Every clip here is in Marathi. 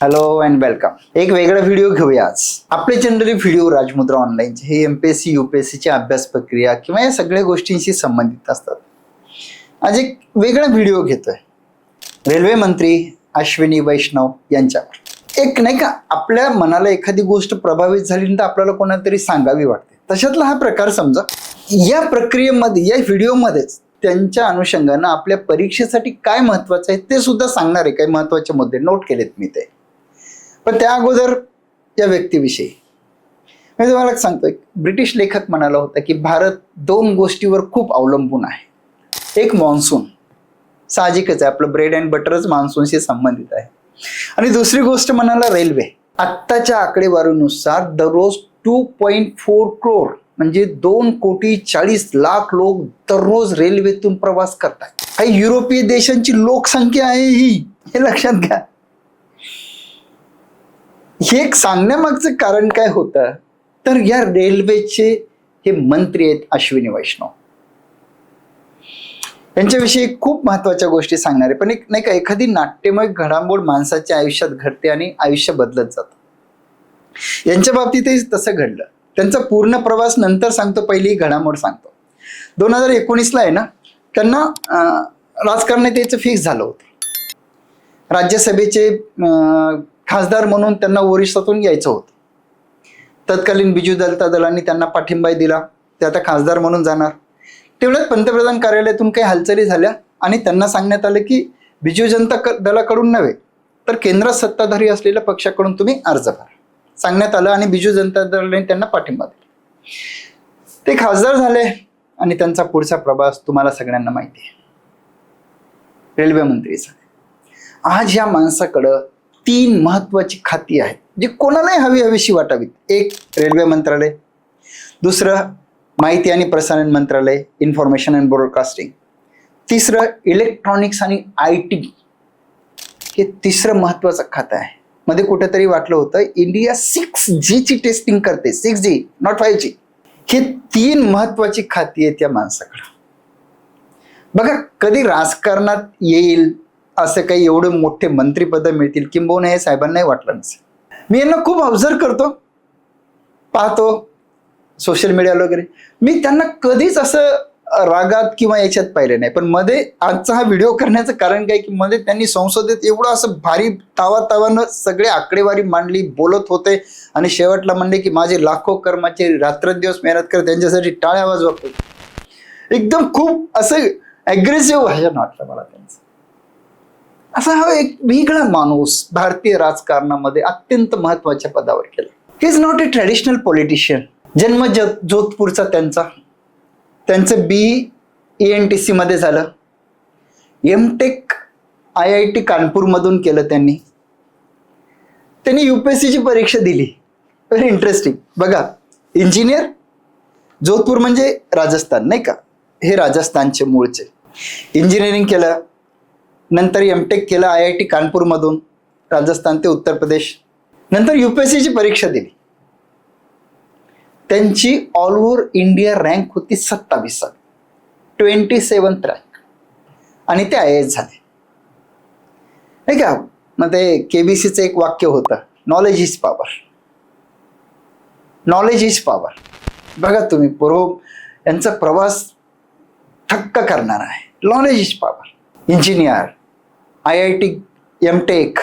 हॅलो अँड वेलकम एक वेगळा व्हिडिओ घेऊया आज. आपले जनरली व्हिडिओ राजमुद्रा ऑनलाईनचे हे एमपीएससी युपीएससीची अभ्यास प्रक्रिया किंवा या सगळ्या गोष्टींशी संबंधित असतात. आज एक वेगळा व्हिडिओ घेतोय. रेल्वे मंत्री अश्विनी वैष्णव यांच्यावर एक नाही का आपल्या मनाला एखादी गोष्ट प्रभावित झाली तर आपल्याला कोणाला तरी सांगावी वाटते. तशातला हा प्रकार समजा या प्रक्रियेमध्ये या व्हिडिओमध्येच त्यांच्या अनुषंगानं आपल्या परीक्षेसाठी काय महत्वाचं आहे ते सुद्धा सांगणार आहे. काही महत्त्वाचे मुद्दे नोट केलेत मी ते. पण त्या अगोदर या व्यक्तीविषयी. मी तुम्हाला एक सांगतोय ब्रिटिश लेखक म्हणाला होता की भारत दोन गोष्टीवर खूप अवलंबून आहे. एक मान्सून साहजिकच आहे आपलं ब्रेड अँड बटरच मान्सूनशी संबंधित आहे. आणि दुसरी गोष्ट म्हणाला रेल्वे आत्ताच्या आकडेवारीनुसार दररोज टू पॉईंट फोर क्रोर म्हणजे दोन कोटी चाळीस लाख लोक दररोज रेल्वेतून प्रवास करतात. काही युरोपीय देशांची लोकसंख्या आहे ही हे लक्षात घ्या. हे एक सांगण्यामागचं कारण काय होतं? तर या रेल्वेचे हे मंत्री आहेत अश्विनी वैष्णव. यांच्याविषयी खूप महत्त्वाच्या गोष्टी सांगणार आहे पण एक नाही का एखादी नाट्यमय घडामोड माणसाच्या आयुष्यात घडते आणि आयुष्य बदलत जातं. यांच्या बाबतीतही तसं घडलं. त्यांचा पूर्ण प्रवास नंतर सांगतो पहिली घडामोड सांगतो. दोन हजार एकोणीसला आहे ना त्यांना राजकारणात यायचं फिक्स झालं होतं. राज्यसभेचे अं, खासदार म्हणून त्यांना ओरिसातून यायचं होतं. तत्कालीन बिजू जनता दलांनी त्यांना पाठिंबा दिला. ते आता खासदार म्हणून जाणार. तेवढ्यात पंतप्रधान कार्यालयातून काही हालचाली झाल्या आणि त्यांना सांगण्यात आलं की बिजू जनता क- दलाकडून नव्हे तर केंद्रात सत्ताधारी असलेल्या पक्षाकडून तुम्ही अर्ज भरा. सांगण्यात आलं आणि बिजू जनता दलाने त्यांना पाठिंबा दिला. ते खासदार झाले आणि त्यांचा पुढचा प्रवास तुम्हाला सगळ्यांना माहिती आहे. रेल्वे मंत्री झाले. आज या माणसाकडं तीन महत्वाची खाती आहेत जी कोणालाही हवी हवीशी वाटावीत. एक रेल्वे मंत्रालय. दुसरं माहिती आणि प्रसारण मंत्रालय इन्फॉर्मेशन अँड ब्रॉडकास्टिंग तिसरं इलेक्ट्रॉनिक्स आणि आय टी हे तिसरं महत्वाचं खातं आहे. मध्ये कुठेतरी वाटलं होतं इंडिया सिक्स जी ची टेस्टिंग करते. Six G not five G हे तीन महत्वाची खाती आहेत या माणसाकडं. बघा कधी राजकारणात येईल असं काही एवढे मोठे मंत्रीपद मिळतील किंबहुना हे साहेबांनाही वाटलं नसेल. मी यांना खूप ऑब्झर्व करतो. पाहतो सोशल मीडिया वगैरे. मी त्यांना कधीच असं रागात किंवा याच्यात पाहिलं नाही. पण मध्ये आजचा हा व्हिडिओ करण्याचं कारण काय की मध्ये त्यांनी संसदेत एवढं असं भारी तावा तावानं सगळे आकडेवारी मांडली बोलत होते. आणि शेवटला म्हणले की माझे लाखो कर्मचारी रात्रंदिवस मेहनत करत त्यांच्यासाठी टाळ्या वाजवतो एकदम खूप असं ॲग्रेसिव्ह भाषण वाटलं मला त्यांचं. असा हा एक वेगळा माणूस भारतीय राजकारणामध्ये अत्यंत महत्त्वाच्या पदावर केला. He is not a traditional politician जन्म ज जोधपूरचा त्यांचा. त्यांचं बी ई एन टी सीमध्ये झालं. M tech I I T कानपूरमधून केलं त्यांनी. त्यांनी यू पी एस सीची परीक्षा दिली. व्हेरी इंटरेस्टिंग बघा इंजिनियर जोधपूर म्हणजे राजस्थान नाही का? हे राजस्थानचे मूळचे. इंजिनिअरिंग केलं. नंतर एम टेक केलं आय आय टी कानपूरमधून राजस्थान ते उत्तर प्रदेश. नंतर युपीएससीची परीक्षा दिली. त्यांची ऑल ओव्हर इंडिया रँक होती सत्तावीसावी ट्वेंटी सेवन्थ रँक आणि ते आय एस झाले. नाही का? मग ते केबीसीचं एक वाक्य होतं knowledge is power knowledge is power बघा तुम्ही पूर्व यांचा प्रवास थक्क करणार आहे. Knowledge is power engineer I I T M tech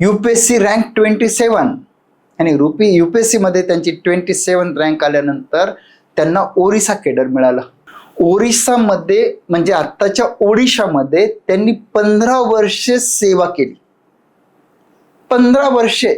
U P S C rank twenty seven आणि रुपी यू पी एस सीमध्ये त्यांची ट्वेंटी सेवन रँक आल्यानंतर त्यांना ओरिसा केडर मिळालं. ओरिसामध्ये म्हणजे आत्ताच्या ओडिशामध्ये त्यांनी पंधरा वर्षे सेवा केली. पंधरा वर्षे.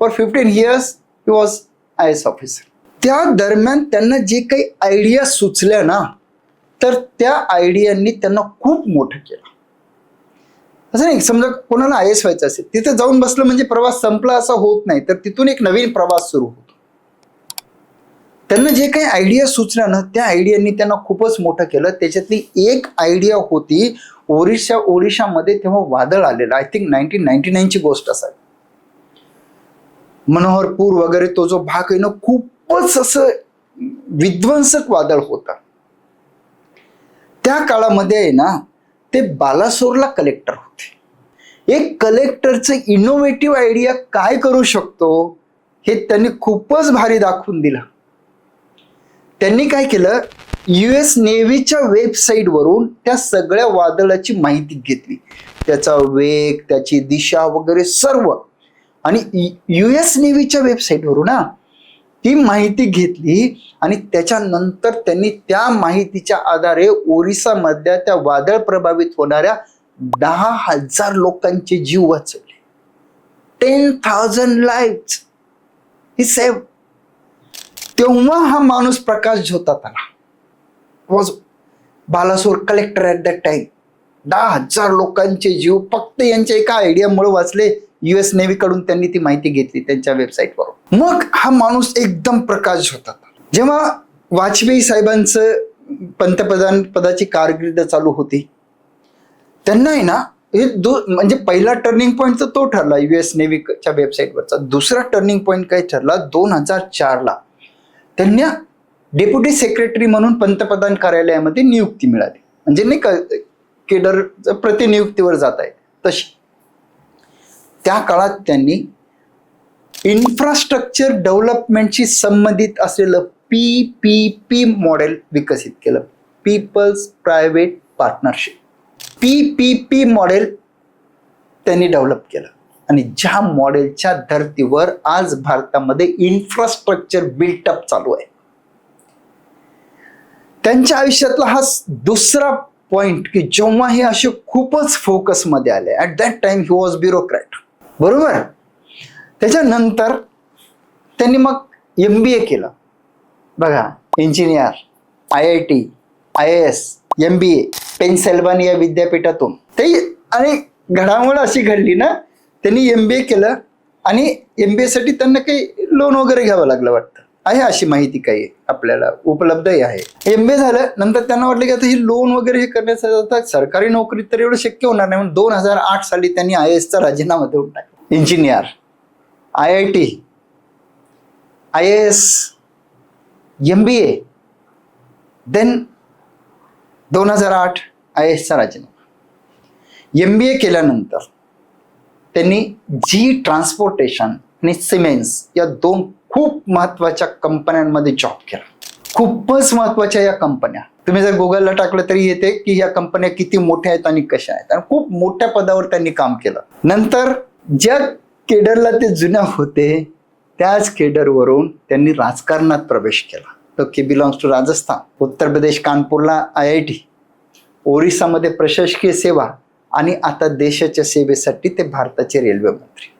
For fifteen years he was I S officer त्या दरम्यान त्यांना जे काही आयडिया सुचल्या ना तर त्या आयडियांनी त्यांना खूप मोठं केलं. असं नाही समजा कोणाला आय एस व्हायचं असेल तिथे जाऊन बसलं म्हणजे प्रवास संपला असा होत नाही तर तिथून एक नवीन प्रवास सुरू होतो. त्यांना जे काही आयडिया सुचल्या ना त्या आयडियांनी त्यांना खूपच मोठं केलं. त्याच्यातली एक आयडिया होती ओरिसा ओडिशामध्ये तेव्हा वादळ आलेलं आय थिंक नाईन्टीन नाईन्टी नाईनची गोष्ट असावी. मनोहरपूर वगैरे तो जो भाग आहे ना खूपच असं विध्वंसक वादळ होता. त्या काळामध्ये आहे ना ते बालासोरला कलेक्टर होते. एक कलेक्टरचं इनोव्हेटिव्ह आयडिया काय करू शकतो हे त्यांनी खूपच भारी दाखवून दिलं. त्यांनी काय केलं युएस नेव्हीच्या वेबसाईटवरून त्या सगळ्या वादळाची माहिती घेतली. त्याचा वेग त्याची दिशा वगैरे सर्व. आणि युएस नेव्हीच्या वेबसाईटवरून ना ती माहिती घेतली आणि त्याच्यानंतर त्यांनी त्या माहितीच्या आधारे ओरिसामधल्या त्या वादळ प्रभावित होणाऱ्या दहा हजार लोकांचे जीव वाचवले. Ten thousand life he save तेव्हा हा माणूस प्रकाश झोतात आला. Was Balasore collector at that time दहा हजार लोकांचे जीव फक्त यांच्या एका आयडियामुळे वाचले. युएस एसकडून त्यांनी ती माहिती घेतली त्यांच्या वेबसाईटवर मग हा माणूस एकदम प्रकाश होता. जेव्हा वाजपेयी साहेबांचं पंतप्रधान पदाची कारकीर्द चालू होती त्यांना आहे ना हे दो म्हणजे पहिला टर्निंग पॉईंट तर तो ठरला युएस नेव्हीच्या वेबसाईटवरचा दुसरा टर्निंग पॉईंट काय ठरला? दोन हजार चारला. त्यांना डेप्युटी सेक्रेटरी म्हणून पंतप्रधान कार्यालयामध्ये नियुक्ती मिळाली. म्हणजे नाही का केडर प्रतिनियुक्तीवर जात आहे तशी. त्या काळात त्यांनी इन्फ्रास्ट्रक्चर डेव्हलपमेंटशी संबंधित असलेलं पी पी पी मॉडेल विकसित केलं. People's private partnership P P P model त्यांनी डेव्हलप केलं. आणि ज्या मॉडेलच्या धर्तीवर आज भारतामध्ये इन्फ्रास्ट्रक्चर बिल्टअप चालू आहे. त्यांच्या आयुष्यातला हा दुसरा पॉइंट की जेव्हा हे असे खूपच फोकसमध्ये आले. At that time he was bureaucrat बरोबर? त्याच्यानंतर त्यांनी मग एम बी ए केलं. बघा engineer I I T I S M B A Pennsylvania विद्यापीठातून. ते आणि घडामोड अशी घडली ना त्यांनी एम बी ए केलं आणि एम बी एसाठी त्यांना काही लोन वगैरे घ्यावं लागलं वाटतं. आहे अशी माहिती काही आपल्याला उपलब्धही आहे. एम बी झालं नंतर त्यांना वाटलं की आता ही लोन वगैरे हे करण्यासाठी आता सरकारी नोकरी तर एवढं शक्य होणार नाही म्हणून दोन हजार आठ साली त्यांनी आय एसचा राजीनामा देऊन टाकला. Engineer I I T I S M B A then दोन हजार आठ आय एसचा राजीनामा. एम बी ए केल्यानंतर त्यांनी जी ट्रान्सपोर्टेशन आणि सिमेन्स या दोन खूप महत्त्वाच्या कंपन्यांमध्ये जॉब केला. खूपच महत्त्वाच्या या कंपन्या. तुम्ही जर गुगलला टाकलं तरी येते की या कंपन्या किती मोठ्या आहेत आणि कशा आहेत. आणि खूप मोठ्या पदावर त्यांनी काम केलं. नंतर ज्या केडरला ते जुन्या होते त्याच केडरवरून त्यांनी राजकारणात प्रवेश केला. तो की बिलॉंग्स टू राजस्थान. उत्तर प्रदेश कानपूरला आय आय टी ओरिसामध्ये प्रशासकीय सेवा आणि आता देशाच्या सेवेसाठी ते भारताचे रेल्वे मंत्री.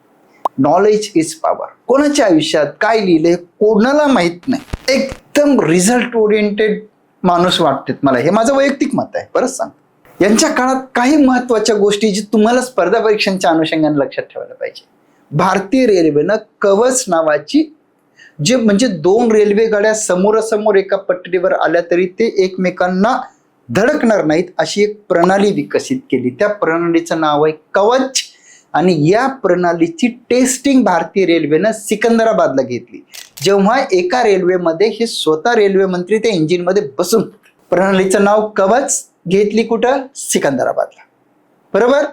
नॉलेज इज पॉवर कोणाच्या आयुष्यात काय लिहिले कोणाला माहीत नाही. एकदम रिझल्ट ओरिएंटेड माणूस वाटतेत मला. हे माझं वैयक्तिक मत आहे. बरंच सांग. यांच्या काळात काही महत्त्वाच्या गोष्टी जी तुम्हाला स्पर्धा परीक्षांच्या अनुषंगाने लक्षात ठेवायला पाहिजे. भारतीय रेल्वेनं कवच नावाची जे म्हणजे दोन रेल्वे गाड्या समोरासमोर एका पटरीवर आल्या तरी ते एकमेकांना धडकणार नाहीत अशी एक प्रणाली विकसित केली. त्या प्रणालीचं नाव आहे कवच. आणि या प्रणालीची टेस्टिंग भारतीय रेल्वेनं सिकंदराबादला घेतली. जेव्हा एका रेल्वेमध्ये हे स्वतः रेल्वे मंत्री त्या इंजिनमध्ये बसून प्रणालीचं नाव कवच घेतली कुठं? सिकंदराबादला. बरोबर?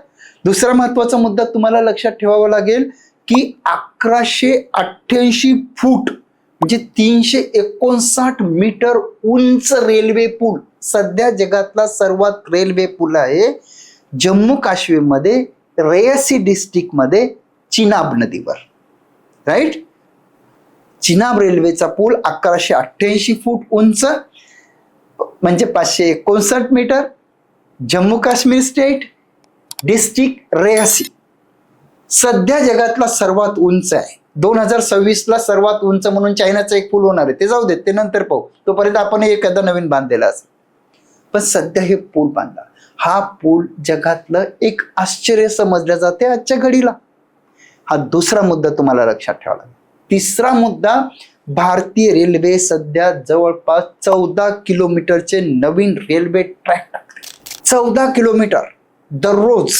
दुसरा महत्त्वाचा मुद्दा तुम्हाला लक्षात ठेवावा लागेल की अकराशे अठ्ठ्याऐंशी फूट म्हणजे तीनशे एकोणसाठ मीटर उंच रेल्वे पूल सध्या जगातला सर्वात रेल्वे पूल आहे जम्मू काश्मीरमध्ये रेयसी डिस्ट्रिक्टमध्ये चिनाब नदीवर राईट चिनाब रेल्वेचा पूल अकराशे अठ्ठ्याऐंशी फूट उंच म्हणजे पाचशे एकोणसाठ meter Jammu Kashmir state district Reasi. सध्या जगातला सर्वात उंच आहे. दोन हजार सव्वीसला सर्वात उंच म्हणून चायनाचं एक पूल होणार आहे. ते जाऊ देत ते नंतर पाहू. तोपर्यंत आपण एखादा नवीन बांधलेला असेल. पण सध्या हे पूल बांधला हा पूल जगातलं एक आश्चर्य समजलं जाते आजच्या घडीला. हा दुसरा मुद्दा तुम्हाला लक्षात ठेवा तिसरा मुद्दा भारतीय रेल्वे सध्या जवळपास चौदा किलोमीटरचे नवीन रेल्वे ट्रॅक टाकते. चौदा किलोमीटर दररोज.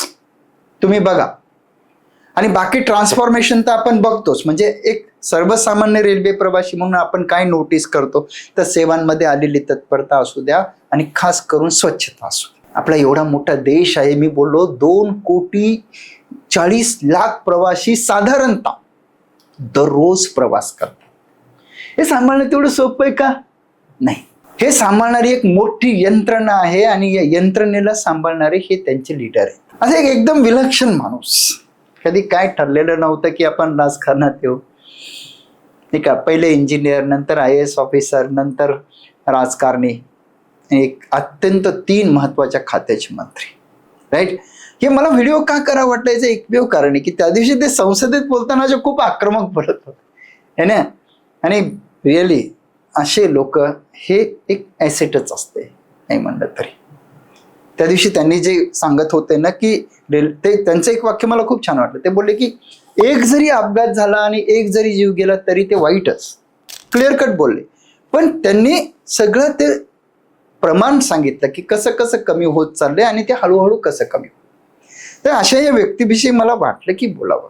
तुम्ही बघा. आणि बाकी ट्रान्सफॉर्मेशन तर आपण बघतोच. म्हणजे एक सर्वसामान्य रेल्वे प्रवासी म्हणून आपण काय नोटीस करतो तर सेवांमध्ये आलेली तत्परता असू द्या आणि खास करून स्वच्छता असू द्या. आपला एवढा मोठा देश आहे मी बोललो दोन कोटी चाळीस लाख प्रवासी साधारणतः दररोज प्रवास करतात. हे सांभाळणं तेवढं सोपं आहे का? नाही. हे सांभाळणारी एक मोठी यंत्रणा आहे आणि या यंत्रणेला सांभाळणारे हे त्यांचे लीडर आहेत. असं एक एकदम विलक्षण माणूस. कधी काय ठरलेलं नव्हतं की आपण राजकारणात येऊ नाही का? पहिले इंजिनियर नंतर आय एस ऑफिसर नंतर राजकारणी. एक अत्यंत तीन महत्त्वाच्या खात्याचे मंत्री. राईट हे मला व्हिडिओ का करा वाटायचं? एकमेव कारण आहे की त्या दिवशी ते संसदेत बोलताना जे खूप आक्रमक बोलत होते. है ना? आणि रिअली असे लोक हे एक ॲसेटच असते नाही म्हणलं तरी. त्या दिवशी त्यांनी जे सांगत होते ना की रेल ते त्यांचं एक वाक्य मला खूप छान वाटलं. ते बोलले की एक जरी अपघात झाला आणि एक जरी जीव गेला तरी ते वाईटच. क्लिअर कट बोलले. पण त्यांनी सगळं ते प्रमाण सांगितलं की कसं कसं कमी होत चाललंय आणि ते हळूहळू कसं कमी तर अशा या व्यक्तीविषयी मला वाटलं की बोलावं.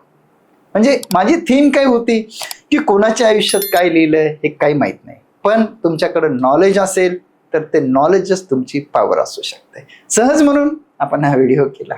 म्हणजे माझी थीम काय होती? की कोणाच्या आयुष्यात काय लिहिलंय हे काही माहीत नाही. पण तुमच्याकडे नॉलेज असेल तर ते नॉलेजच तुमची पॉवर असू शकते. सहज म्हणून आपण हा व्हिडिओ केला.